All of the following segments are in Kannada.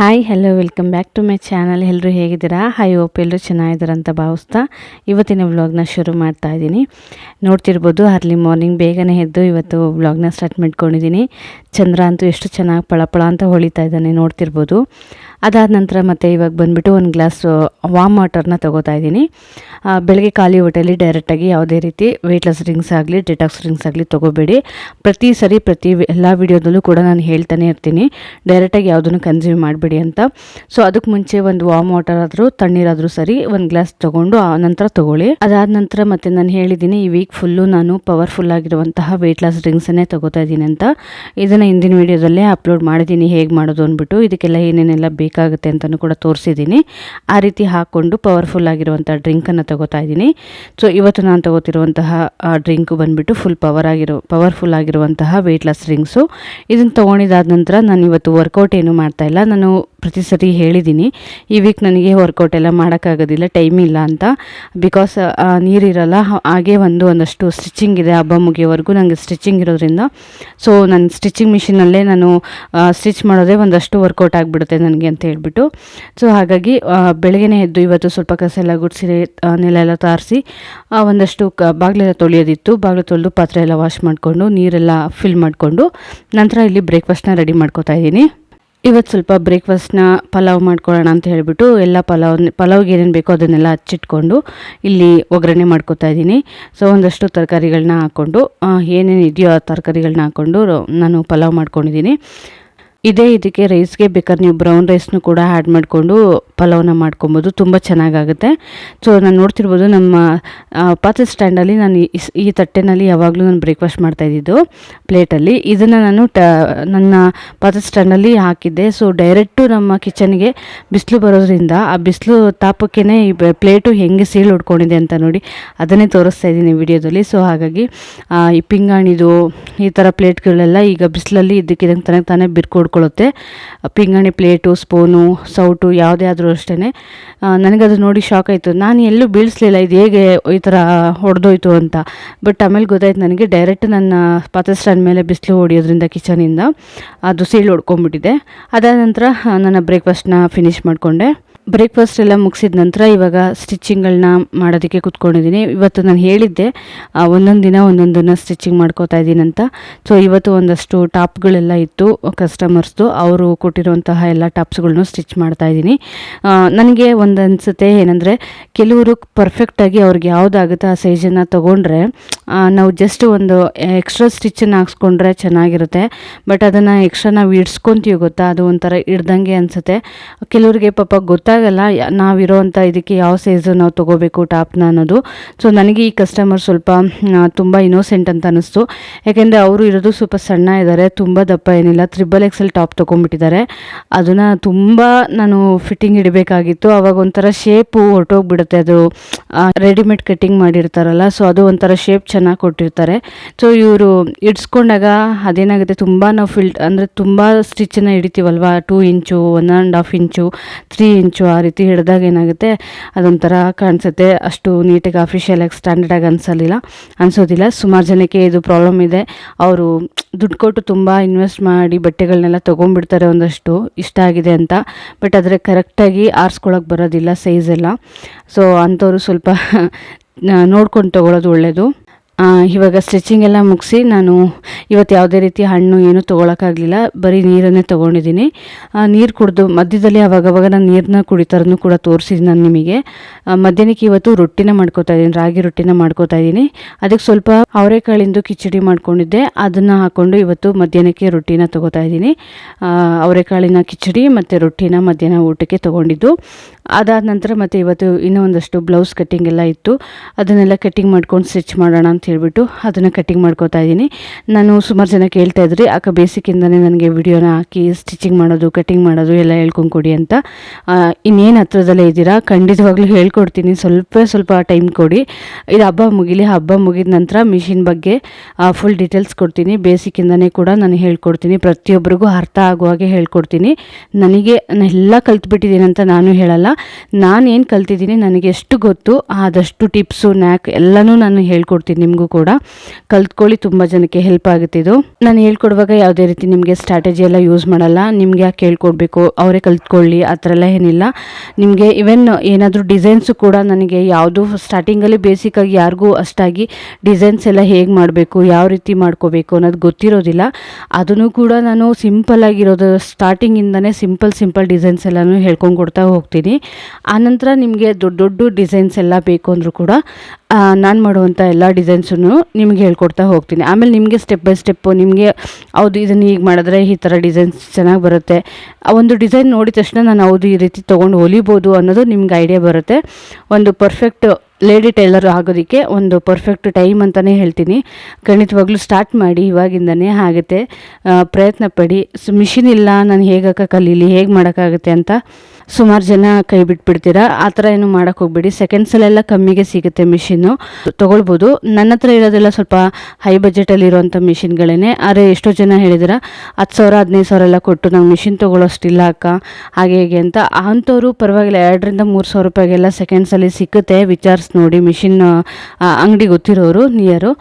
Hi hello welcome back to my channel ಎಲ್ಲರೂ ಹೇಗಿದ್ದೀರಾ? ಹೈ ಓಪ್ ಎಲ್ಲರೂ ಚೆನ್ನಾಗಿದ್ದಾರೆ ಅಂತ ಭಾವಿಸ್ತಾ ಇವತ್ತಿನ ವ್ಲಾಗ್ನ ಶುರು ಮಾಡ್ತಾ ಇದ್ದೀನಿ. ನೋಡ್ತಿರ್ಬೋದು ಅರ್ಲಿ ಮಾರ್ನಿಂಗ್ ಬೇಗನೆ ಎದ್ದು ಇವತ್ತು ವ್ಲಾಗ್ನ ಸ್ಟಾರ್ಟ್ ಮಾಡ್ಕೊಂಡಿದ್ದೀನಿ. ಚಂದ್ರ ಅಂತೂ ಎಷ್ಟು ಚೆನ್ನಾಗಿ ಪಳಪಳ ಅಂತ ಹೊಳಿತಾ ಇದ್ದಾನೆ ನೋಡ್ತಿರ್ಬೋದು. ಅದಾದ ನಂತರ ಮತ್ತೆ ಇವಾಗ ಬಂದುಬಿಟ್ಟು ಒಂದು ಗ್ಲಾಸ್ ವಾಮ್ ವಾಟರ್ನ ತೊಗೋತಾ ಇದ್ದೀನಿ. ಬೆಳಗ್ಗೆ ಖಾಲಿ ಹೊಟ್ಟೆಲಿ ಡೈರೆಕ್ಟಾಗಿ ಯಾವುದೇ ರೀತಿ ವೆಯ್ಟ್ಲೆಸ್ ಡ್ರಿಂಕ್ಸ್ ಆಗಲಿ ಡಿಟಾಕ್ಸ್ ಡ್ರಿಂಕ್ಸ್ ಆಗಲಿ ತೊಗೋಬೇಡಿ. ಪ್ರತಿ ಸರಿ, ಪ್ರತಿ ಎಲ್ಲ ವಿಡಿಯೋದಲ್ಲೂ ಕೂಡ ನಾನು ಹೇಳ್ತಾನೆ ಇರ್ತೀನಿ. ಡೈರೆಕ್ಟಾಗಿ ಯಾವುದನ್ನು ಕನ್ಸ್ಯೂಮ್ ಮಾಡಬೇಡಿ. ಅಂತ. ಸೊ ಅದಕ್ಕೆ ಮುಂಚೆ ಒಂದು ವಾಮ್ ವಾಟರ್ ಆದರೂ, ತಣ್ಣೀರಾದರೂ ಸರಿ, ಒಂದು ಗ್ಲಾಸ್ ತೊಗೊಂಡು, ಆ ನಂತರ ತೊಗೊಳ್ಳಿ. ಅದಾದ ನಂತರ ಮತ್ತೆ ನಾನು ಹೇಳಿದ್ದೀನಿ ಈ ವೀಕ್ ಫುಲ್ಲು ನಾನು ಪವರ್ಫುಲ್ ಆಗಿರುವಂತಹ ವೆಯ್ಟ್ ಲಾಸ್ ಡ್ರಿಂಕ್ಸನ್ನೇ ತೊಗೋತಾ ಇದ್ದೀನಿ ಅಂತ. ಇದನ್ನು ಹಿಂದಿನ ವೀಡಿಯೋದಲ್ಲೇ ಅಪ್ಲೋಡ್ ಮಾಡಿದ್ದೀನಿ ಹೇಗೆ ಮಾಡೋದು ಅಂದ್ಬಿಟ್ಟು. ಇದಕ್ಕೆಲ್ಲ ಏನೇನೆಲ್ಲ ಬೇಕಾಗುತ್ತೆ ಅಂತಲೂ ಕೂಡ ತೋರಿಸಿದ್ದೀನಿ ಆ ರೀತಿ ಹಾಕ್ಕೊಂಡು ಪವರ್ಫುಲ್ ಆಗಿರುವಂಥ ಡ್ರಿಂಕನ್ನು ತೊಗೋತಾ ಇದ್ದೀನಿ ಸೊ ಇವತ್ತು ನಾನು ತೊಗೋತಿರುವಂತಹ ಡ್ರಿಂಕ್ ಬಂದುಬಿಟ್ಟು ಫುಲ್ ಪವರ್ ಆಗಿರೋ ಪವರ್ಫುಲ್ ಆಗಿರುವಂತಹ ವೆಯ್ಟ್ ಲಾಸ್ ಡ್ರಿಂಕ್ಸು ಇದನ್ನು ತೊಗೊಂಡಿದ್ದಾದ ನಂತರ ನಾನು ಇವತ್ತು ವರ್ಕೌಟ್ ಏನು ಮಾಡ್ತಾ ಇಲ್ಲ. ನಾನು ಪ್ರತಿ ಸರಿ ಹೇಳಿದ್ದೀನಿ. ಈ ವೀಕ್ ನನಗೆ ವರ್ಕೌಟ್ ಎಲ್ಲ ಮಾಡೋಕ್ಕಾಗೋದಿಲ್ಲ ಟೈಮ್ ಇಲ್ಲ ಅಂತ. ಬಿಕಾಸ್ ನೀರಿರಲ್ಲ ಹಾಗೆ ಒಂದು, ಒಂದಷ್ಟು ಸ್ಟಿಚಿಂಗ್ ಇದೆ ಹಬ್ಬ ಮುಗಿಯೋವರೆಗೂ ನನಗೆ ಸ್ಟಿಚಿಂಗ್ ಇರೋದ್ರಿಂದ. ಸೊ ನನ್ನ ಸ್ಟಿಚಿಂಗ್ ಮಿಷಿನಲ್ಲೇ ನಾನು ಸ್ಟಿಚ್ ಮಾಡೋದೇ ಒಂದಷ್ಟು ವರ್ಕೌಟ್ ಆಗಿಬಿಡುತ್ತೆ ನನಗೆ ಅಂತ ಹೇಳ್ಬಿಟ್ಟು. ಸೊ ಹಾಗಾಗಿ ಬೆಳಗ್ಗೆ ಬೆಳಗ್ಗೆನೇ ಎದ್ದು ಇವತ್ತು ಸ್ವಲ್ಪ ಕಸ ಎಲ್ಲ ಗುಡಿಸಿ ನೆಲ ಎಲ್ಲ ತಾರಿಸಿ ಒಂದಷ್ಟು ಕ ಬಾಗಿಲೆಲ್ಲ ತೊಳೆಯೋದಿತ್ತು. ಬಾಗಿಲು ತೊಳೆದು ಪಾತ್ರೆ ಎಲ್ಲ ವಾಶ್ ಮಾಡಿಕೊಂಡು, ನೀರೆಲ್ಲ ಫಿಲ್ ಮಾಡಿಕೊಂಡು, ನಂತರ ಇಲ್ಲಿ ಬ್ರೇಕ್ಫಾಸ್ಟ್ನ ರೆಡಿ ಮಾಡ್ಕೋತಾ ಇದ್ದೀನಿ. ಇವತ್ತು ಸ್ವಲ್ಪ ಬ್ರೇಕ್ಫಾಸ್ಟ್ನ ಪಲಾವ್ ಮಾಡ್ಕೊಳ್ಳೋಣ ಅಂತ ಹೇಳಿಬಿಟ್ಟು ಎಲ್ಲ ಪಲಾವ್ ಪಲಾವ್ಗೆ ಏನೇನು ಬೇಕೋ ಅದನ್ನೆಲ್ಲ ಹಚ್ಚಿಟ್ಕೊಂಡು ಇಲ್ಲಿ ಒಗ್ಗರಣೆ ಮಾಡ್ಕೊತಾ ಇದ್ದೀನಿ. ಸೊ ಒಂದಷ್ಟು ತರಕಾರಿಗಳನ್ನ ಹಾಕ್ಕೊಂಡು ಏನೇನು ಇದೆಯೋ ಆ ತರಕಾರಿಗಳನ್ನ ಹಾಕ್ಕೊಂಡು ನಾನು ಪಲಾವ್ ಮಾಡ್ಕೊಂಡಿದ್ದೀನಿ. ಇದೇ ಇದಕ್ಕೆ ರೈಸ್ಗೆ ಬೇಕಾದ್ರೆ ನೀವು ಬ್ರೌನ್ ರೈಸ್ನು ಕೂಡ ಆ್ಯಡ್ ಮಾಡಿಕೊಂಡು ಪಲಾವ್ನ ಮಾಡ್ಕೊಬೋದು. ತುಂಬ ಚೆನ್ನಾಗಾಗುತ್ತೆ. ಸೊ ನಾನು ನೋಡ್ತಿರ್ಬೋದು ನಮ್ಮ ಪಾತ್ರೆ ಸ್ಟ್ಯಾಂಡಲ್ಲಿ ನಾನು ಈ ತಟ್ಟೆನಲ್ಲಿ ಯಾವಾಗಲೂ ನಾನು ಬ್ರೇಕ್ಫಾಸ್ಟ್ ಮಾಡ್ತಾಯಿದ್ದು ಪ್ಲೇಟಲ್ಲಿ ಇದನ್ನು ನಾನು ಟ, ನನ್ನ ಪಾತ್ರೆ ಸ್ಟ್ಯಾಂಡಲ್ಲಿ ಹಾಕಿದ್ದೆ. ಸೊ ಡೈರೆಕ್ಟು ನಮ್ಮ ಕಿಚನ್ಗೆ ಬಿಸಿಲು ಬರೋದ್ರಿಂದ ಆ ಬಿಸಿಲು ತಾಪಕ್ಕೇ ಈ ಪ್ಲೇಟು ಹೆಂಗೆ ಸೀಳು ಹೊಡ್ಕೊಂಡಿದೆ ಅಂತ ನೋಡಿ ಅದನ್ನೇ ತೋರಿಸ್ತಾ ಇದ್ದೀನಿ ವಿಡಿಯೋದಲ್ಲಿ. ಸೊ ಹಾಗಾಗಿ ಈ ಪಿಂಗಾಣಿದು ಈ ಥರ ಪ್ಲೇಟ್ಗಳೆಲ್ಲ ಈಗ ಬಿಸಿಲಲ್ಲಿ ಇದಕ್ಕಿದಂಗೆ ತಾನೇ ತಾನೇ ಬಿರ್ಕು ಹೊಡ್ಕೊಳ್ಳುತ್ತೆ ಆ ಪಿಂಗಾಣಿ ಪ್ಲೇಟು, ಸ್ಪೂನು, ಸೌಟು ಯಾವುದೇ ಆದರೂ ಅಷ್ಟೇ ನನಗದು ನೋಡಿ ಶಾಕ್ ಆಯಿತು. ನಾನು ಎಲ್ಲೂ ಬೀಳಿಸ್ಲಿಲ್ಲ, ಇದು ಹೇಗೆ ಈ ಥರ ಹೊಡೆದೋಯ್ತು ಅಂತ. ಬಟ್ ಆಮೇಲೆ ಗೊತ್ತಾಯ್ತು ನನಗೆ ಡೈರೆಕ್ಟ್ ನನ್ನ ಪಾತ್ರೆ ಸ್ಟ್ಯಾಂಡ್ ಮೇಲೆ ಬಿಸಿಲು ಹೊಡಿಯೋದ್ರಿಂದ ಕಿಚನಿಂದ. ಅದು ಸೀಳು ಹೊಡ್ಕೊಂಡ್ಬಿಟ್ಟಿದೆ ಅದಾದ ನಂತರ ನನ್ನ ಬ್ರೇಕ್ಫಾಸ್ಟ್ನ ಫಿನಿಶ್ ಮಾಡಿಕೊಂಡೆ. ಬ್ರೇಕ್ಫಾಸ್ಟ್ ಎಲ್ಲ ಮುಗಿಸಿದ ನಂತರ ಇವಾಗ ಸ್ಟಿಚ್ಚಿಂಗ್ಗಳನ್ನ ಮಾಡೋದಕ್ಕೆ ಕೂತ್ಕೊಂಡಿದ್ದೀನಿ. ಇವತ್ತು ನಾನು ಹೇಳಿದ್ದೆ ಒಂದೊಂದು ದಿನ ಒಂದೊಂದನ್ನು ಸ್ಟಿಚಿಂಗ್ ಮಾಡ್ಕೋತಾ ಇದ್ದೀನಿ ಅಂತ. ಸೊ ಇವತ್ತು ಒಂದಷ್ಟು ಟಾಪ್ಗಳೆಲ್ಲ ಇತ್ತು ಕಸ್ಟಮರ್ಸ್ದು ಅವರು ಕೊಟ್ಟಿರುವಂತಹ ಎಲ್ಲ ಟಾಪ್ಸ್ಗಳನ್ನೂ ಸ್ಟಿಚ್ ಮಾಡ್ತಾ ಇದ್ದೀನಿ. ನನಗೆ ಒಂದು ಅನಿಸುತ್ತೆ ಏನಂದರೆ, ಕೆಲವರು ಪರ್ಫೆಕ್ಟಾಗಿ ಅವ್ರಿಗೆ ಯಾವುದಾಗುತ್ತೆ ಆ ಸೈಜನ್ನು ತೊಗೊಂಡ್ರೆ ನಾವು ಜಸ್ಟ್ ಒಂದು ಎಕ್ಸ್ಟ್ರಾ ಸ್ಟಿಚ್ಚನ್ನು ಹಾಕ್ಸ್ಕೊಂಡ್ರೆ ಚೆನ್ನಾಗಿರುತ್ತೆ. ಬಟ್ ಅದನ್ನು ಎಕ್ಸ್ಟ್ರಾ ನಾವು ಇಡ್ಸ್ಕೊತೀವಿ ಗೊತ್ತಾ? ಅದು ಒಂಥರ ಇಡ್ದಂಗೆ ಅನಿಸುತ್ತೆ. ಕೆಲವರಿಗೆ ಪಾಪ ಗೊತ್ತಾಗಲ್ಲ ನಾವಿರೋವಂಥ ಇದಕ್ಕೆ ಯಾವ ಸೈಜು ನಾವು ತೊಗೋಬೇಕು ಟಾಪ್ನ ಅನ್ನೋದು. ಸೊ ನನಗೆ ಈ ಕಸ್ಟಮರ್ ಸ್ವಲ್ಪ ತುಂಬ ಇನೋಸೆಂಟ್ ಅಂತ ಅನ್ನಿಸ್ತು ಯಾಕೆಂದರೆ ಅವರು ಇರೋದು ಸ್ವಲ್ಪ ಸಣ್ಣ ಇದ್ದಾರೆ ತುಂಬ ದಪ್ಪ ಏನಿಲ್ಲ ತ್ರಿಬಲ್ ಎಕ್ಸೆಲ್ ಟಾಪ್ ತೊಗೊಂಡ್ಬಿಟ್ಟಿದ್ದಾರೆ. ಅದನ್ನು ತುಂಬ ನಾನು ಫಿಟ್ಟಿಂಗ್ ಇಡಬೇಕಾಗಿತ್ತು. ಅವಾಗ ಒಂಥರ ಶೇಪು ಹೊರಟೋಗ್ಬಿಡುತ್ತೆ ಅದು. ರೆಡಿಮೇಡ್ ಕಟ್ಟಿಂಗ್ ಮಾಡಿರ್ತಾರಲ್ಲ ಸೊ ಅದು ಒಂಥರ ಶೇಪ್ ಚೆನ್ನಾಗಿ ಕೊಟ್ಟಿರ್ತಾರೆ. ಸೊ ಇವರು ಇಡ್ಸ್ಕೊಂಡಾಗ ಅದೇನಾಗುತ್ತೆ, ತುಂಬ ನಾವು ಫಿಲ್ಟ್ ಅಂದರೆ ತುಂಬ ಸ್ಟಿಚ್ಚನ್ನ ಹಿಡಿತೀವಲ್ವ? Two inch one and half inch three inch ಆ ರೀತಿ ಹಿಡಿದಾಗ ಏನಾಗುತ್ತೆ, ಅದೊಂಥರ ಕಾಣಿಸುತ್ತೆ. ಅಷ್ಟು ನೀಟಾಗಿ ಅಫಿಷಿಯಲಾಗಿ ಸ್ಟ್ಯಾಂಡರ್ಡಾಗಿ ಅನ್ಸಲಿಲ್ಲ, ಅನಿಸೋದಿಲ್ಲ. ಸುಮಾರು ಜನಕ್ಕೆ ಇದು ಪ್ರಾಬ್ಲಮ್ ಇದೆ. ಅವರು ದುಡ್ಡು ಕೊಟ್ಟು ತುಂಬ ಇನ್ವೆಸ್ಟ್ ಮಾಡಿ ಬಟ್ಟೆಗಳನ್ನೆಲ್ಲ ತೊಗೊಂಡ್ಬಿಡ್ತಾರೆ ಒಂದಷ್ಟು, ಇಷ್ಟ ಆಗಿದೆ ಅಂತ. ಬಟ್ ಆದರೆ ಕರೆಕ್ಟಾಗಿ ಆರಿಸ್ಕೊಳಕ್ಕೆ ಬರೋದಿಲ್ಲ ಸೈಜೆಲ್ಲ ಸೊ ಅಂಥವ್ರು ಸ್ವಲ್ಪ ನೋಡ್ಕೊಂಡು ತೊಗೊಳೋದು ಒಳ್ಳೆಯದು ಇವಾಗ ಸ್ಟಿಚಿಂಗ್ ಎಲ್ಲ ಮುಗಿಸಿ ನಾನು ಇವತ್ತು ಯಾವುದೇ ರೀತಿ ಹಣ್ಣು ಏನು ತೊಗೊಳಕ್ಕಾಗಲಿಲ್ಲ, ಬರೀ ನೀರನ್ನೇ ತೊಗೊಂಡಿದ್ದೀನಿ. ನೀರು ಕುಡಿದು ಮಧ್ಯದಲ್ಲಿ ಅವಾಗವಾಗ ನಾನು ನೀರನ್ನ ಕುಡಿತಾರನ್ನು ಕೂಡ ತೋರಿಸಿದ್ದೀನಿ ನಾನು ನಿಮಗೆ. ಮಧ್ಯಾಹ್ನಕ್ಕೆ ಇವತ್ತು ರೊಟ್ಟಿನ ಮಾಡ್ಕೋತಾ ಇದ್ದೀನಿ, ರಾಗಿ ರೊಟ್ಟಿನ ಮಾಡ್ಕೋತಾ ಇದ್ದೀನಿ. ಅದಕ್ಕೆ ಸ್ವಲ್ಪ ಅವರೆಕಾಳಿಂದು ಕಿಚಡಿ ಮಾಡ್ಕೊಂಡಿದ್ದೆ, ಅದನ್ನು ಹಾಕ್ಕೊಂಡು ಇವತ್ತು ಮಧ್ಯಾಹ್ನಕ್ಕೆ ರೊಟ್ಟಿನ ತೊಗೋತಾ ಇದ್ದೀನಿ. ಅವರೆಕಾಳಿನ ಕಿಚಡಿ ಮತ್ತು ರೊಟ್ಟಿನ ಮಧ್ಯಾಹ್ನ ಊಟಕ್ಕೆ ತೊಗೊಂಡಿದ್ದು. ಅದಾದ ನಂತರ ಮತ್ತು ಇವತ್ತು ಇನ್ನೂ ಒಂದಷ್ಟು ಬ್ಲೌಸ್ ಕಟ್ಟಿಂಗ್ ಎಲ್ಲ ಇತ್ತು. ಅದನ್ನೆಲ್ಲ ಕಟ್ಟಿಂಗ್ ಮಾಡ್ಕೊಂಡು ಸ್ಟಿಚ್ ಮಾಡೋಣ ಅಂತ ಹೇಳ್ಬಿಟ್ಟು ಅದನ್ನು ಕಟ್ಟಿಂಗ್ ಮಾಡ್ಕೋತಾ ಇದ್ದೀನಿ. ನಾನು ಸುಮಾರು ಜನ ಕೇಳ್ತಾ ಇದ್ರಿ ಅಕ್ಕ ಬೇಸಿಕ್ಕಿಂದನೇ ನನಗೆ ವಿಡಿಯೋನ ಹಾಕಿ ಸ್ಟಿಚಿಂಗ್ ಮಾಡೋದು ಕಟ್ಟಿಂಗ್ ಮಾಡೋದು ಎಲ್ಲ ಹೇಳ್ಕೊಂಡು ಕೊಡಿ ಅಂತ. ಇನ್ನೇನು ಹತ್ರದಲ್ಲೇ ಇದ್ದೀರಾ, ಖಂಡಿತವಾಗ್ಲೂ ಹೇಳ್ಕೊಡ್ತೀನಿ. ಸ್ವಲ್ಪ ಸ್ವಲ್ಪ ಟೈಮ್ ಕೊಡಿ. ಇದು ಹಬ್ಬ ಮುಗಿಲಿ, ಹಬ್ಬ ಮುಗಿದ ನಂತರ ಮಿಷಿನ್ ಬಗ್ಗೆ ಫುಲ್ ಡೀಟೇಲ್ಸ್ ಕೊಡ್ತೀನಿ. ಬೇಸಿಕ್ಕಿಂದನೇ ಕೂಡ ನಾನು ಹೇಳ್ಕೊಡ್ತೀನಿ. ಪ್ರತಿಯೊಬ್ಬರಿಗೂ ಅರ್ಥ ಆಗುವ ಹಾಗೆ ಹೇಳ್ಕೊಡ್ತೀನಿ. ನನಗೆ ನಾನು ಎಲ್ಲ ಕಲ್ತ್ಬಿಟ್ಟಿದ್ದೀನಿ ಅಂತ ನಾನು ಹೇಳಲ್ಲ. ನಾನು ಏನು ಕಲ್ತಿದ್ದೀನಿ ನನಗೆ ಎಷ್ಟು ಗೊತ್ತು, ಆದಷ್ಟು ಟಿಪ್ಸು ನ್ಯಾಕ್ ಎಲ್ಲನೂ ನಾನು ಹೇಳ್ಕೊಡ್ತೀನಿ ನಿಮಗೂ. ಕೂಡ ಕಲ್ತ್ಕೊಳ್ಳಿ, ತುಂಬ ಜನಕ್ಕೆ ಹೆಲ್ಪ್ ಆಗುತ್ತೆ ಇದು. ನಾನು ಹೇಳ್ಕೊಡುವಾಗ ಯಾವುದೇ ರೀತಿ ನಿಮಗೆ ಸ್ಟ್ರಾಟಜಿ ಎಲ್ಲ ಯೂಸ್ ಮಾಡಲ್ಲ, ನಿಮಗೆ ಯಾಕೆ ಹೇಳ್ಕೊಡ್ಬೇಕು, ಅವರೇ ಕಲ್ತ್ಕೊಳ್ಳಿ, ಆ ಥರ ಎಲ್ಲ ಏನಿಲ್ಲ. ನಿಮಗೆ ಇವನ್ ಏನಾದರೂ ಡಿಸೈನ್ಸು ಕೂಡ ನನಗೆ ಯಾವುದು ಸ್ಟಾರ್ಟಿಂಗಲ್ಲಿ ಬೇಸಿಕ್ಕಾಗಿ ಯಾರಿಗೂ ಅಷ್ಟಾಗಿ ಡಿಸೈನ್ಸ್ ಎಲ್ಲ ಹೇಗೆ ಮಾಡಬೇಕು, ಯಾವ ರೀತಿ ಮಾಡ್ಕೋಬೇಕು ಅನ್ನೋದು ಗೊತ್ತಿರೋದಿಲ್ಲ. ಅದನ್ನು ಕೂಡ ನಾನು ಸಿಂಪಲ್ ಆಗಿರೋದು ಸ್ಟಾರ್ಟಿಂಗಿಂದನೇ ಸಿಂಪಲ್ ಸಿಂಪಲ್ ಡಿಸೈನ್ಸ್ ಎಲ್ಲನೂ ಹೇಳ್ಕೊಂಡು ಕೊಡ್ತಾ ಹೋಗ್ತೀನಿ. ಆನಂತರ ನಿಮಗೆ ದೊಡ್ಡ ದೊಡ್ಡ ಡಿಸೈನ್ಸ್ ಎಲ್ಲ ಬೇಕು ಅಂದರೂ ಕೂಡ ನಾನು ಮಾಡುವಂಥ ಎಲ್ಲ ಡಿಸೈನ್ಸನ್ನು ನಿಮಗೆ ಹೇಳ್ಕೊಡ್ತಾ ಹೋಗ್ತೀನಿ. ಆಮೇಲೆ ನಿಮಗೆ ಸ್ಟೆಪ್ ಬೈ ಸ್ಟೆಪ್ಪು ನಿಮಗೆ ಹೌದು, ಇದನ್ನು ಹೀಗೆ ಮಾಡಿದ್ರೆ ಈ ಥರ ಡಿಸೈನ್ಸ್ ಚೆನ್ನಾಗಿ ಬರುತ್ತೆ. ಆ ಒಂದು ಡಿಸೈನ್ ನೋಡಿದ ತಕ್ಷಣ ನಾನು ಹೌದು, ಈ ರೀತಿ ತೊಗೊಂಡು ಹೊಲಿಬೋದು ಅನ್ನೋದು ನಿಮ್ಗೆ ಐಡಿಯಾ ಬರುತ್ತೆ. ಒಂದು ಪರ್ಫೆಕ್ಟ್ ಲೇಡಿ ಟೈಲರ್ ಆಗೋದಕ್ಕೆ ಒಂದು ಪರ್ಫೆಕ್ಟ್ ಟೈಮ್ ಅಂತಲೇ ಹೇಳ್ತೀನಿ. ಖಂಡಿತವಾಗ್ಲೂ ಸ್ಟಾರ್ಟ್ ಮಾಡಿ ಇವಾಗಿಂದನೇ ಆಗುತ್ತೆ. ಪ್ರಯತ್ನ ಪಡಿ. ಸೊ ಮಿಷಿನ್ ಇಲ್ಲ, ನಾನು ಹೇಗಕ್ಕೆ ಕಲೀಲಿ ಹೇಗೆ ಮಾಡೋಕ್ಕಾಗುತ್ತೆ ಅಂತ ಸುಮಾರು ಜನ ಕೈ ಬಿಟ್ಬಿಡ್ತೀರಾ? ಆ ಥರ ಏನು ಮಾಡೋಕ್ಕೆ ಹೋಗ್ಬೇಡಿ. ಸೆಕೆಂಡ್ಸಲ್ಲೆಲ್ಲ ಕಮ್ಮಿಗೆ ಸಿಗುತ್ತೆ ಮಿಷಿನ್ನು. ತೊಗೊಳ್ಬೋದು. ನನ್ನ ಹತ್ರ ಇರೋದೆಲ್ಲ ಸ್ವಲ್ಪ ಹೈ ಬಜೆಟಲ್ಲಿ ಇರೋವಂಥ ಮಿಷಿನ್ಗಳೇ ಆದರೆ ಎಷ್ಟೋ ಜನ ಹೇಳಿದಿರ, ಹತ್ತು ಸಾವಿರ, ಹದಿನೈದು ಸಾವಿರ ಎಲ್ಲ ಕೊಟ್ಟು ನಂಗೆ ಮಿಷಿನ್ ತೊಗೊಳ್ಳೋಷ್ಟಿಲ್ಲ ಅಕ್ಕ. ಹಾಗೆ ಹೇಗೆ ಅಂತ. ಅಂಥವ್ರು ಪರವಾಗಿಲ್ಲ. ಎರಡರಿಂದ ಮೂರು ಸಾವಿರ ರೂಪಾಯಿಗೆಲ್ಲ ಸೆಕೆಂಡ್ಸಲ್ಲಿ ಸಿಕ್ಕುತ್ತೆ ವಿಚಾರಿಸಿ ನೋಡಿ ಮಿಷಿನ್ ಅಂಗಡಿ ಗೊತ್ತಿರೋರು ನಿಯರು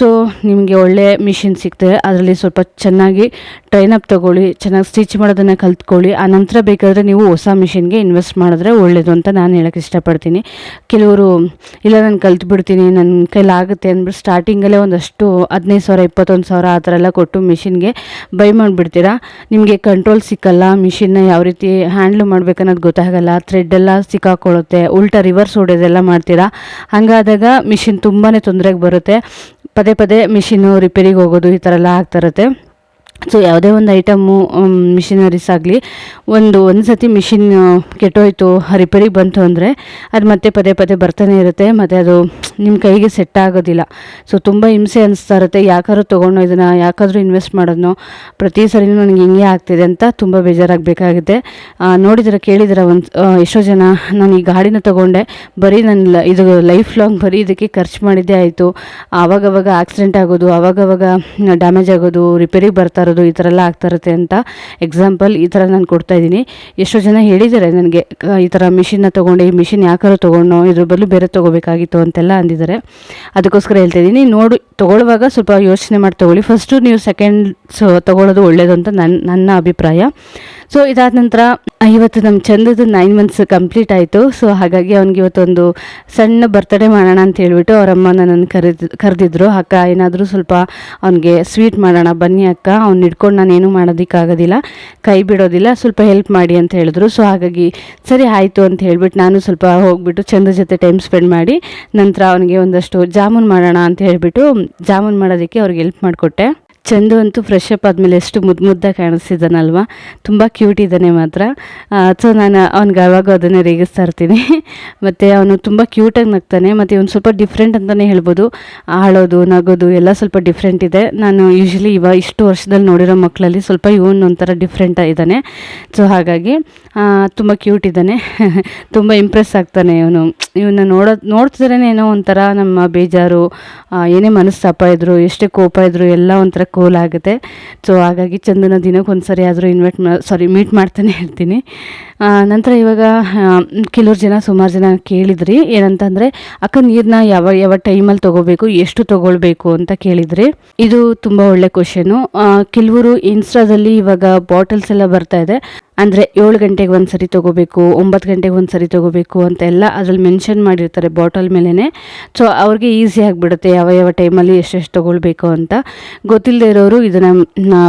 ಸೊ ನಿಮಗೆ ಒಳ್ಳೆ ಮಿಷಿನ್ ಸಿಗ್ತದೆ. ಅದರಲ್ಲಿ ಸ್ವಲ್ಪ ಚೆನ್ನಾಗಿ ಟ್ರೈನ್ ಅಪ್ ತೊಗೊಳ್ಳಿ. ಚೆನ್ನಾಗಿ ಸ್ಟಿಚ್ ಮಾಡೋದನ್ನು ಕಲ್ತ್ಕೊಳ್ಳಿ. ಆ ನಂತರ ಬೇಕಾದರೆ ನೀವು ಹೊಸ ಮಿಷಿನ್ಗೆ ಇನ್ವೆಸ್ಟ್ ಮಾಡಿದ್ರೆ ಒಳ್ಳೆಯದು ಅಂತ ನಾನು ಹೇಳೋಕ್ಕೆ ಇಷ್ಟಪಡ್ತೀನಿ. ಕೆಲವರು, ಇಲ್ಲ, ನಾನು ಕಲ್ತ್ಬಿಡ್ತೀನಿ ನನ್ನ ಕೈಲಾಗುತ್ತೆ ಅಂದ್ಬಿಟ್ಟು ಸ್ಟಾರ್ಟಿಂಗಲ್ಲೇ ಒಂದಷ್ಟು ಹದಿನೈದು ಸಾವಿರ, ಇಪ್ಪತ್ತೊಂದು ಸಾವಿರ ಆ ಥರ ಎಲ್ಲ ಕೊಟ್ಟು ಮಿಷಿನ್ಗೆ ಬೈ ಮಾಡಿಬಿಡ್ತೀರಾ? ನಿಮಗೆ ಕಂಟ್ರೋಲ್ ಸಿಕ್ಕಲ್ಲ ಮಿಷಿನ್ನ ಯಾವ ರೀತಿ ಹ್ಯಾಂಡ್ಲ್ ಮಾಡ್ಬೇಕನ್ನೋದು ಗೊತ್ತಾಗಲ್ಲ ಥ್ರೆಡ್ ಎಲ್ಲ ಸಿಕ್ಕಾಕೊಳ್ಳುತ್ತೆ, ಉಲ್ಟಾ ರಿವರ್ಸ್ ಹೊಡೆಯೋದೆಲ್ಲ ಮಾಡ್ತೀರಾ? ಹಾಗಾದಾಗ ಮಿಷಿನ್ ತುಂಬಾ ತೊಂದರೆಗೆ ಬರುತ್ತೆ. ಪದೇ ಪದೇ ಮಿಷಿನ್ನು ರಿಪೇರಿಗೆ ಹೋಗೋದು ಈ ಥರ ಎಲ್ಲ ಆಗ್ತಾ ಇರುತ್ತೆ. ಸೊ ಯಾವುದೇ ಒಂದು ಐಟಮು ಮಿಷಿನರೀಸ್ ಆಗಲಿ, ಒಂದು ಒಂದು ಸತಿ ಮಿಷಿನ್ ಕೆಟ್ಟೋಯ್ತು ರಿಪೇರಿಗೆ ಬಂತು ಅಂದರೆ, ಅದು ಮತ್ತೆ ಪದೇ ಪದೇ ಬರ್ತಾನೆ ಇರುತ್ತೆ, ಮತ್ತು ಅದು ನಿಮ್ಮ ಕೈಗೆ ಸೆಟ್ ಆಗೋದಿಲ್ಲ. ಸೊ ತುಂಬ ಹಿಂಸೆ ಅನಿಸ್ತಾ ಇರುತ್ತೆ, ಯಾಕಾದ್ರೂ ತೊಗೊಂಡು ಇದನ್ನು, ಯಾಕಾದರೂ ಇನ್ವೆಸ್ಟ್ ಮಾಡೋದನ್ನೋ ಪ್ರತಿ ಸರಿನೂ ನನಗೆ ಹಿಂಗೆ ಆಗ್ತಿದೆ ಅಂತ ತುಂಬ ಬೇಜಾರಾಗಬೇಕಾಗಿದೆ ನೋಡಿದ್ರೆ, ಕೇಳಿದ್ರೆ ಒಂದು ಎಷ್ಟೋ ಜನ ನಾನು ಈ ಗಾಡಿನ ತೊಗೊಂಡೆ, ಬರೀ ನನ್ನ ಇದು ಲೈಫ್ ಲಾಂಗ್ ಬರೀ ಇದಕ್ಕೆ ಖರ್ಚು ಮಾಡಿದ್ದೇ ಆಯಿತು. ಆವಾಗವಾಗ ಆಕ್ಸಿಡೆಂಟ್ ಆಗೋದು, ಆವಾಗವಾಗ ಡ್ಯಾಮೇಜ್ ಆಗೋದು ರಿಪೇರಿಗೆ ಬರ್ತಾ ಇರೋದು ಈ ಥರ ಎಲ್ಲ ಆಗ್ತಾಯಿರುತ್ತೆ ಅಂತ ಎಕ್ಸಾಂಪಲ್ ಈ ಥರ ನಾನು ಕೊಡ್ತಾ ಇದ್ದೀನಿ. ಎಷ್ಟೋ ಜನ ಹೇಳಿದ್ದಾರೆ ನನಗೆ ಈ ಥರ ಮಿಷಿನ್ನ ತೊಗೊಂಡು, ಈ ಮಿಷಿನ್ ಯಾಕಾರು ತೊಗೊಂಡು, ಇದ್ರ ಬದಲು ಬೇರೆ ತೊಗೋಬೇಕಾಗಿತ್ತು ಅಂತೆಲ್ಲ ಅಂದಿದ್ದಾರೆ. ಅದಕ್ಕೋಸ್ಕರ ಹೇಳ್ತಾ ಇದ್ದೀನಿ, ನೋಡಿ, ತೊಗೊಳ್ಳುವಾಗ ಸ್ವಲ್ಪ ಯೋಚನೆ ಮಾಡಿ ತೊಗೊಳ್ಳಿ. ಫಸ್ಟು ನೀವು ಸೆಕೆಂಡ್ಸ್ ತೊಗೊಳ್ಳೋದು ಒಳ್ಳೆಯದು ಅಂತ ನನ್ನ ನನ್ನ ಅಭಿಪ್ರಾಯ. ಸೊ ಇದಾದ ನಂತರ ಇವತ್ತು ನಮ್ಮ ಚಂದದ ನೈನ್ ಮಂತ್ಸ್ ಕಂಪ್ಲೀಟ್ ಆಯಿತು. ಸೊ ಹಾಗಾಗಿ ಅವ್ನಿಗೆ ಇವತ್ತೊಂದು ಸಣ್ಣ ಬರ್ತ್ಡೇ ಮಾಡೋಣ ಅಂತ ಹೇಳಿಬಿಟ್ಟು ಅವರಮ್ಮ ನನ್ನನ್ನು ಕರೆದು, ಕರೆದಿದ್ರು. ಅಕ್ಕ, ಏನಾದರೂ ಸ್ವಲ್ಪ ಅವನಿಗೆ ಸ್ವೀಟ್ ಮಾಡೋಣ, ಬನ್ನಿ ಅಕ್ಕ. ಅವ್ನು ಹಿಡ್ಕೊಂಡು ನಾನೇನು ಮಾಡೋದಕ್ಕಾಗೋದಿಲ್ಲ, ಕೈ ಬಿಡೋದಿಲ್ಲ, ಸ್ವಲ್ಪ ಹೆಲ್ಪ್ ಮಾಡಿ ಅಂತ ಹೇಳಿದ್ರು. ಸೊ ಹಾಗಾಗಿ ಸರಿ ಆಯಿತು ಅಂತ ಹೇಳಿಬಿಟ್ಟು ನಾನು ಸ್ವಲ್ಪ ಹೋಗ್ಬಿಟ್ಟು ಚಂದ್ರ ಜೊತೆ ಟೈಮ್ ಸ್ಪೆಂಡ್ ಮಾಡಿ ನಂತರ ಅವನಿಗೆ ಒಂದಷ್ಟು ಜಾಮೂನ್ ಮಾಡೋಣ ಅಂತ ಹೇಳಿಬಿಟ್ಟು ಜಾಮೂನ್ ಮಾಡೋದಕ್ಕೆ ಅವ್ರಿಗೆ ಹೆಲ್ಪ್ ಮಾಡಿಕೊಟ್ಟೆ. ಚಂದು ಅಂತೂ ಫ್ರೆಶ್ ಅಪ್ ಆದಮೇಲೆ ಎಷ್ಟು ಮುದ್ದು ಮುದ್ದಾಗಿ ಕಾಣಿಸ್ತಿದ್ದಾನಲ್ವ? ತುಂಬ ಕ್ಯೂಟ್ ಇದ್ದಾನೆ ಮಾತ್ರ. ಸೊ ನಾನು ಅವ್ನಿಗೆ ಯಾವಾಗ ಅದನ್ನೇ ರೇಗಿಸ್ತಾ ಇರ್ತೀನಿ. ಮತ್ತು ಅವನು ತುಂಬ ಕ್ಯೂಟಾಗಿ ನಗ್ತಾನೆ, ಮತ್ತು ಇವನು ಸ್ವಲ್ಪ ಡಿಫ್ರೆಂಟ್ ಅಂತಲೇ ಹೇಳ್ಬೋದು. ಆಳೋದು, ನಗೋದು ಎಲ್ಲ ಸ್ವಲ್ಪ ಡಿಫ್ರೆಂಟ್ ಇದೆ. ನಾನು ಯೂಶ್ವಲಿ ಇವ ಇಷ್ಟು ವರ್ಷದಲ್ಲಿ ನೋಡಿರೋ ಮಕ್ಕಳಲ್ಲಿ ಸ್ವಲ್ಪ ಇವನು ಒಂಥರ ಡಿಫ್ರೆಂಟ್ ಇದ್ದಾನೆ. ಸೊ ಹಾಗಾಗಿ ತುಂಬ ಕ್ಯೂಟ್ ಇದ್ದಾನೆ. ತುಂಬ ಇಂಪ್ರೆಸ್ ಆಗ್ತಾನೆ ಇವನು. ಇವನ್ನ ನೋಡೋ ನೋಡ್ತಿದ್ರೇ ಏನೋ ಒಂಥರ ನಮ್ಮ ಬೇಜಾರು ಏನೇ ಮನಸ್ತಾಪ ಇದ್ರು ಎಷ್ಟೇ ಕೋಪ ಇದ್ರು ಎಲ್ಲ ಒಂಥರ ಕೂಲ್ ಆಗುತ್ತೆ. ಸೊ ಹಾಗಾಗಿ ಚಂದನ ದಿನಕ್ಕೆ ಒಂದು ಸರಿ ಆದರೂ ಇನ್ವೈಟ್ ಮಾ ಸಾರಿ ಮೀಟ್ ಮಾಡ್ತಾನೆ ಇರ್ತೀನಿ. ನಂತರ ಇವಾಗ ಕೆಲವ್ರು ಜನ, ಸುಮಾರು ಜನ ಕೇಳಿದ್ರಿ. ಏನಂತಂದರೆ, ಅಕ್ಕ ನೀರನ್ನ ಯಾವ ಯಾವ ಟೈಮಲ್ಲಿ ತೊಗೋಬೇಕು? ಎಷ್ಟು ತೊಗೊಳ್ಬೇಕು? ಅಂತ ಕೇಳಿದ್ರಿ. ಇದು ತುಂಬ ಒಳ್ಳೆ ಕ್ವಶನು ಕೆಲವರು ಇನ್ಸ್ಟಾದಲ್ಲಿ ಇವಾಗ ಬಾಟಲ್ಸ್ ಎಲ್ಲ ಬರ್ತಾ ಇದೆ. ಅಂದರೆ ಏಳು ಗಂಟೆಗೆ ಒಂದು ಸರಿ ತೊಗೋಬೇಕು, ಒಂಬತ್ತು ಗಂಟೆಗೆ ಒಂದು ಸರಿ ತೊಗೋಬೇಕು ಅಂತ ಎಲ್ಲ ಅದ್ರಲ್ಲಿ ಮೆನ್ಷನ್ ಮಾಡಿರ್ತಾರೆ ಬಾಟಲ್ ಮೇಲೇ ಸೊ ಅವ್ರಿಗೆ ಈಸಿ ಆಗಿಬಿಡುತ್ತೆ ಯಾವ ಯಾವ ಟೈಮಲ್ಲಿ ಎಷ್ಟೆಷ್ಟು ತೊಗೊಳ್ಬೇಕು ಅಂತ. ಗೊತ್ತಿಲ್ಲದೆ ಇರೋರು ಇದನ್ನು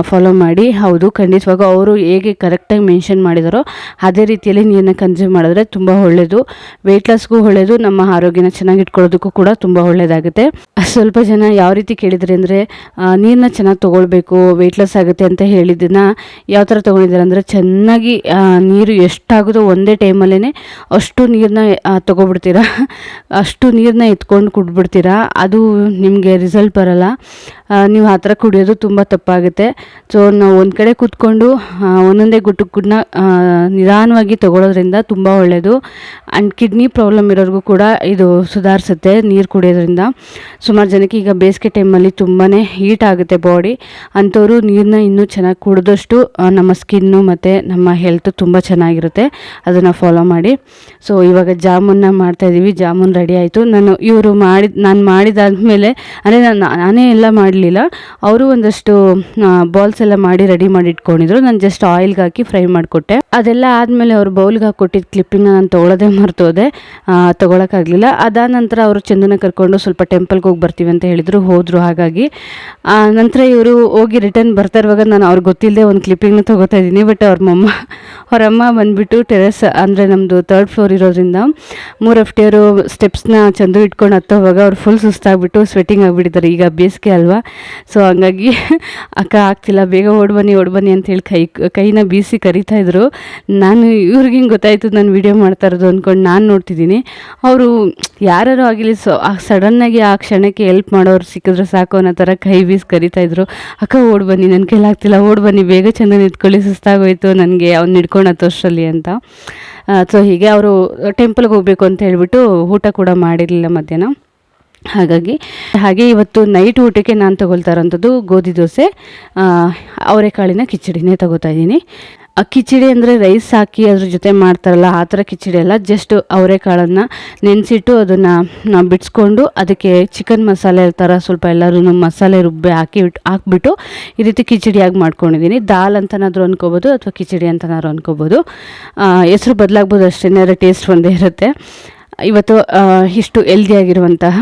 ಫಾಲೋ ಮಾಡಿ. ಹೌದು, ಖಂಡಿತವಾಗೂ ಅವರು ಹೇಗೆ ಕರೆಕ್ಟಾಗಿ ಮೆನ್ಷನ್ ಮಾಡಿದಾರೋ ಅದೇ ರೀತಿಯಲ್ಲಿ ನೀರನ್ನ ಕನ್ಸ್ಯೂಮ್ ಮಾಡಿದ್ರೆ ತುಂಬ ಒಳ್ಳೆಯದು ವೆಯ್ಟ್ ಲಾಸ್ಗೂ ಒಳ್ಳೆಯದು ನಮ್ಮ ಆರೋಗ್ಯನ ಚೆನ್ನಾಗಿ ಇಟ್ಕೊಳ್ಳೋದಕ್ಕೂ ಕೂಡ ತುಂಬ ಒಳ್ಳೆಯದಾಗುತ್ತೆ ಸ್ವಲ್ಪ ಜನ ಯಾವ ರೀತಿ ಕೇಳಿದರೆ ಅಂದರೆ ನೀರನ್ನ ಚೆನ್ನಾಗಿ ತೊಗೊಳ್ಬೇಕು ವೆಯ್ಟ್ ಲಾಸ್ ಆಗುತ್ತೆ ಅಂತ ಹೇಳಿದ್ದನ್ನು ಯಾವ ಥರ ತೊಗೊಂಡಿದ್ದಾರೆ ಅಂದರೆ ಚೆನ್ನಾಗಿ ಆ, ನೀರು ಎಷ್ಟಾಗುತ್ತೋ ಒಂದೇ ಟೈಮಲ್ಲೇ ಅಷ್ಟು ನೀರನ್ನ ತೊಗೊಬಿಡ್ತೀರಾ? ಅಷ್ಟು ನೀರನ್ನ ಎತ್ಕೊಂಡು ಕುಡ್ಬಿಡ್ತೀರಾ? ಅದು ನಿಮಗೆ ರಿಸಲ್ಟ್ ಬರಲ್ಲ. ನೀವು ಆ ಥರ ಕುಡಿಯೋದು ತುಂಬ ತಪ್ಪಾಗುತ್ತೆ. ಸೊ ನಾವು ಒಂದು ಕಡೆ ಕೂತ್ಕೊಂಡು ಒಂದೊಂದೇ ಗುಡ್ನ ನಿಧಾನವಾಗಿ ತಗೊಳ್ಳೋದ್ರಿಂದ ತುಂಬ ಒಳ್ಳೆಯದು ಆ್ಯಂಡ್ ಕಿಡ್ನಿ ಪ್ರಾಬ್ಲಮ್ ಇರೋರಿಗೂ ಕೂಡ ಇದು ಸುಧಾರಿಸುತ್ತೆ ನೀರು ಕುಡಿಯೋದ್ರಿಂದ. ಸುಮಾರು ಜನಕ್ಕೆ ಈಗ ಬೇಸಿಗೆ ಟೈಮಲ್ಲಿ ತುಂಬಾ ಹೀಟ್ ಆಗುತ್ತೆ ಬಾಡಿ ಅಂಥವರು ನೀರನ್ನ ಇನ್ನೂ ಚೆನ್ನಾಗಿ ಕುಡಿದಷ್ಟು ನಮ್ಮ ಸ್ಕಿನ್ನು ಮತ್ತು ನಮ್ಮ ಹೆಲ್ತ್ ತುಂಬ ಚೆನ್ನಾಗಿರುತ್ತೆ. ಅದನ್ನು ಫಾಲೋ ಮಾಡಿ. ಸೊ ಇವಾಗ ಜಾಮೂನ್ನ ಮಾಡ್ತಾಯಿದ್ದೀವಿ ಜಾಮೂನ್ ರೆಡಿ ಆಯಿತು. ನಾನು ಇವರು ಮಾಡಿದ ನಾನು ಮಾಡಿದಾದ್ಮೇಲೆ, ಅಂದರೆ ನಾನು, ನಾನೇ ಎಲ್ಲ ಮಾಡಲಿಲ್ಲ. ಅವರು ಒಂದಷ್ಟು ಬಾಲ್ಸ್ ಎಲ್ಲ ಮಾಡಿ ರೆಡಿ ಮಾಡಿ ಇಟ್ಕೊಂಡಿದ್ರು. ನಾನು ಜಸ್ಟ್ ಆಯಿಲ್ಗೆ ಹಾಕಿ ಫ್ರೈ ಮಾಡಿಕೊಟ್ಟೆ. ಅದೆಲ್ಲ ಆದಮೇಲೆ ಅವ್ರು ಬೌಲ್ಗೆ ಹಾಕ್ಕೊಟ್ಟಿದ್ದ ಕ್ಲಿಪ್ಪಿಂಗ್ನ ನಾನು ತೊಗೊಳೋದೇ ಮರ್ತೋದೆ. ತೊಗೊಳಕ್ಕಾಗಲಿಲ್ಲ ಅದಾದ ನಂತರ ಅವರು ಚಂದನ ಕರ್ಕೊಂಡು ಸ್ವಲ್ಪ ಟೆಂಪಲ್ಗೆ ಹೋಗಿ ಬರ್ತೀವಿ ಅಂತ ಹೇಳಿದರು. ಹೋದರು ಹಾಗಾಗಿ. ನಂತರ ಇವರು ಹೋಗಿ ರಿಟರ್ನ್ ಬರ್ತಾ ಇರುವಾಗ ನಾನು ಅವ್ರಿಗೆ ಗೊತ್ತಿಲ್ಲದೆ ಒಂದು ಕ್ಲಿಪ್ಪಿಂಗ್ನ ತೊಗೋತಾ ಇದ್ದೀನಿ ಬಟ್ ಅವ್ರ ಮಮ್ಮ ಅವ್ರ ಅಮ್ಮ ಬಂದುಬಿಟ್ಟು ಟೆರೆಸ್ ಅಂದರೆ ನಮ್ಮದು ತರ್ಡ್ ಫ್ಲೋರ್ ಇರೋದ್ರಿಂದ ಮೂರು ಅಫ್ಟಿಯರು ಸ್ಟೆಪ್ಸ್ನ ಚಂದು ಇಟ್ಕೊಂಡು ಹತ್ತೋವಾಗ ಅವ್ರು ಫುಲ್ ಸುಸ್ತಾಗ್ಬಿಟ್ಟು ಸ್ವೆಟ್ಟಿಂಗ್ ಆಗಿಬಿಟ್ಟಿದ್ದಾರೆ. ಈಗ ಬೇಸಿಗೆ ಅಲ್ವಾ? ಸೊ ಹಂಗಾಗಿ ಅಕ್ಕ ಆಗ್ತಿಲ್ಲ, ಬೇಗ ಓಡ್ ಬನ್ನಿ ಓಡ್ ಬನ್ನಿ ಅಂತೇಳಿ ಕೈ, ಕೈನ ಬೀಸಿ ಕರಿತಾಯಿದ್ರು ನಾನು ಇವ್ರಿಗೆ ಹಿಂಗೆ ಗೊತ್ತಾಯಿತು ನಾನು ವೀಡಿಯೋ ಮಾಡ್ತಾ ಇರೋದು ಅಂದ್ಕೊಂಡು ನಾನು ನೋಡ್ತಿದ್ದೀನಿ. ಅವರು ಯಾರು ಆಗಿಲ್ಲ ಸೊ ಆ ಸಡನ್ನಾಗಿ ಆ ಕ್ಷಣಕ್ಕೆ ಹೆಲ್ಪ್ ಮಾಡೋರು ಸಿಕ್ಕಿದ್ರೆ ಸಾಕು ಅನ್ನೋ ಥರ ಕೈ ಬೀಸಿ ಕರಿತಾ ಇದ್ರು. ಅಕ್ಕ ಓಡ್ ಬನ್ನಿ ನನ್ನ ಕೈಲಾಗ್ತಿಲ್ಲ ಓಡ್ ಬನ್ನಿ ಬೇಗ ಚಂದ ನಿಂತ್ಕೊಳ್ಳಿ, ಸುಸ್ತಾಗೋಯ್ತು, ನನಗೆ ಅವ್ನು ಹಿಡ್ಕೊಂಡು ಅಷ್ಟರಲ್ಲಿ ಅಂತ. ಸೊ ಹೀಗೆ ಅವರು ಟೆಂಪಲ್ಗೆ ಹೋಗಬೇಕು ಅಂತ ಹೇಳಿಬಿಟ್ಟು ಊಟ ಕೂಡ ಮಾಡಿರಲಿಲ್ಲ ಮಧ್ಯಾಹ್ನ. ಹಾಗಾಗಿ, ಹಾಗೆ ಇವತ್ತು ನೈಟ್ ಊಟಕ್ಕೆ ನಾನು ತಗೊಳ್ತಾ ಇರೋಂಥದ್ದು ಗೋಧಿ ದೋಸೆ ಅವರೆಕಾಳಿನ ಕಿಚಡಿನೇ ತಗೋತಾ ಇದ್ದೀನಿ. ಕಿಚಡಿ ಅಂದರೆ ರೈಸ್ ಹಾಕಿ ಅದ್ರ ಜೊತೆ ಮಾಡ್ತಾರಲ್ಲ, ಆ ಥರ ಕಿಚಡಿ ಅಲ್ಲ. ಜಸ್ಟ್ ಅವರೆಕಾಳನ್ನು ನೆನೆಸಿಟ್ಟು ಅದನ್ನು ಬಿಡಿಸ್ಕೊಂಡು ಅದಕ್ಕೆ ಚಿಕನ್ ಮಸಾಲೆ ಥರ ಸ್ವಲ್ಪ ಎಲ್ಲರೂ ಮಸಾಲೆ ರುಬ್ಬಿ ಹಾಕಿ ಹಾಕ್ಬಿಟ್ಟು ಈ ರೀತಿ ಕಿಚಡಿಯಾಗಿ ಮಾಡ್ಕೊಂಡಿದ್ದೀನಿ ದಾಲ್ ಅಂತನಾದರೂ ಅಂದ್ಕೋಬೋದು ಅಥವಾ ಕಿಚಡಿ ಅಂತನಾದ್ರು ಅಂದ್ಕೋಬೋದು ಹೆಸರು ಬದಲಾಗ್ಬೋದು ಅಷ್ಟೇ ಟೇಸ್ಟ್ ಒಂದೇ ಇರುತ್ತೆ. ಇವತ್ತು ಇಷ್ಟು ಹೆಲ್ದಿಯಾಗಿರುವಂತಹ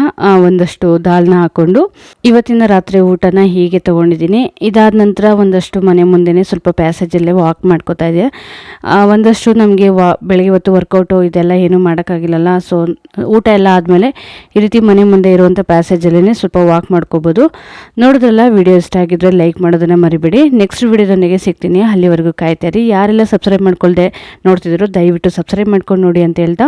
ಒಂದಷ್ಟು ದಾಲ್ನ ಹಾಕ್ಕೊಂಡು ಇವತ್ತಿನ ರಾತ್ರಿ ಊಟನ ಹೀಗೆ ತೊಗೊಂಡಿದ್ದೀನಿ. ಇದಾದ ನಂತರ ಒಂದಷ್ಟು ಮನೆ ಮುಂದೆನೇ ಸ್ವಲ್ಪ ಪ್ಯಾಸೇಜಲ್ಲೇ ವಾಕ್ ಮಾಡ್ಕೋತಾ ಇದೆ ಒಂದಷ್ಟು ನಮಗೆ ವಾ, ಬೆಳಗ್ಗೆ ಹೊತ್ತು ವರ್ಕೌಟು ಇದೆಲ್ಲ ಏನೂ ಮಾಡೋಕ್ಕಾಗಿಲ್ಲಲ್ಲ ಸೊ ಊಟ ಎಲ್ಲ ಆದಮೇಲೆ ಈ ರೀತಿ ಮನೆ ಮುಂದೆ ಇರುವಂಥ ಪ್ಯಾಸೇಜಲ್ಲೇ ಸ್ವಲ್ಪ ವಾಕ್ ಮಾಡ್ಕೋಬೋದು. ನೋಡಿದ್ರಲ್ಲ ವಿಡಿಯೋ ಇಷ್ಟ ಆಗಿದ್ರೆ ಲೈಕ್ ಮಾಡೋದನ್ನು ಮರಿಬೇಡಿ. ನೆಕ್ಸ್ಟ್ ವಿಡಿಯೋದೊಂದಿಗೆ ಸಿಗ್ತೀನಿ. ಅಲ್ಲಿವರೆಗೂ ಕಾಯ್ತಾರೆ ಯಾರೆಲ್ಲ ಸಬ್ಸ್ಕ್ರೈಬ್ ಮಾಡ್ಕೊಳ್ದೆ ನೋಡ್ತಿದ್ರು ದಯವಿಟ್ಟು ಸಬ್ಸ್ಕ್ರೈಬ್ ಮಾಡ್ಕೊಂಡು ನೋಡಿ ಅಂತ ಹೇಳ್ತಾ.